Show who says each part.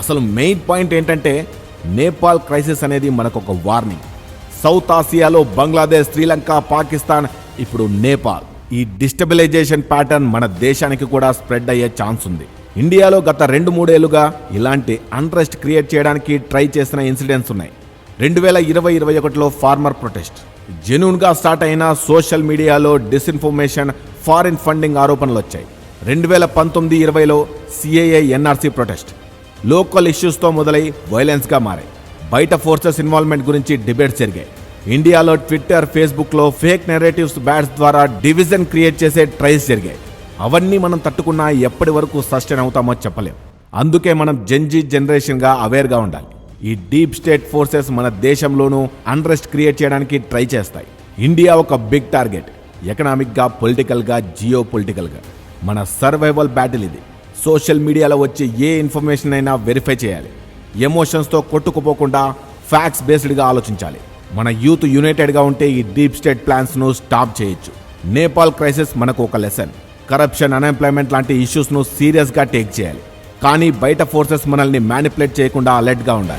Speaker 1: అసలు main point ఏంటంటే Nepal crisis అనేది మనకు ఒక వార్నింగ్. సౌత్ ఆసియాలో బంగ్లాదేశ్ శ్రీలంక పాకిస్తాన్ ఇప్పుడు నేపాల్. ఈ డిస్టబిలైజేషన్ ప్యాటర్న్ మన దేశానికి కూడా స్ప్రెడ్ అయ్యే ఛాన్స్ ఉంది. ఇండియాలో గత రెండు మూడేళ్ళుగా ఇలాంటి అన్రెస్ట్ క్రియేట్ చేయడానికి ట్రై చేసిన ఇన్సిడెంట్స్ ఉన్నాయి. రెండు వేల ఇరవై ఇరవై ఒకటిలో ఫార్మర్ ప్రొటెస్ట్. జెన్యున్గా స్టార్ట్ అయిన సోషల్ మీడియాలో డిస్ఇన్ఫర్మేషన్ ఫారిన్ ఫండింగ్ ఆరోపణలు వచ్చాయి రెండు వేల పంతొమ్మిది ఇరవైలో సిఏఏ ఎన్ఆర్సీ ప్రొటెస్ట్. లోకల్ ఇష్యూస్తో మొదలై వైలెన్స్గా మారాయి. బయట ఫోర్సెస్ ఇన్వాల్వ్మెంట్ గురించి డిబేట్స్ జరిగాయి. ఇండియాలో ట్విట్టర్ ఫేస్బుక్లో ఫేక్ నెరేటివ్స్ బ్యాట్స్ ద్వారా డివిజన్ క్రియేట్ చేసే ట్రైల్స్ జరిగాయి. అవన్నీ మనం తట్టుకున్నా ఎప్పటి వరకు సస్టైన్ అవుతామో చెప్పలేం. అందుకే మనం జెన్జీ జనరేషన్గా అవేర్గా ఉండాలి. ఈ డీప్ స్టేట్ ఫోర్సెస్ మన దేశంలోనూ అన్రెస్ట్ క్రియేట్ చేయడానికి ట్రై చేస్తాయి. ఇండియా ఒక బిగ్ టార్గెట్ ఎకనామిక్గా పొలిటికల్గా జియో పొలిటికల్గా మన సర్వైవల్ బ్యాటిల్ ఇది. సోషల్ మీడియాలో వచ్చే ఏ ఇన్ఫర్మేషన్ అయినా వెరిఫై చేయాలి. ఎమోషన్స్తో కొట్టుకుపోకుండా ఫ్యాక్ట్స్ బేస్డ్గా ఆలోచించాలి. మన యూత్ యునైటెడ్గా ఉంటే ఈ డీప్ స్టేట్ ప్లాన్స్ను స్టాప్ చేయొచ్చు. నేపాల్ క్రైసిస్ మనకు ఒక లెసన్. కరప్షన్ అన్ఎంప్లాయ్మెంట్ లాంటి ఇష్యూస్ను సీరియస్గా టేక్ చేయాలి. కానీ బయట ఫోర్సెస్ మనల్ని మ్యానిపులేట్ చేయకుండా అలర్ట్గా ఉండాలి.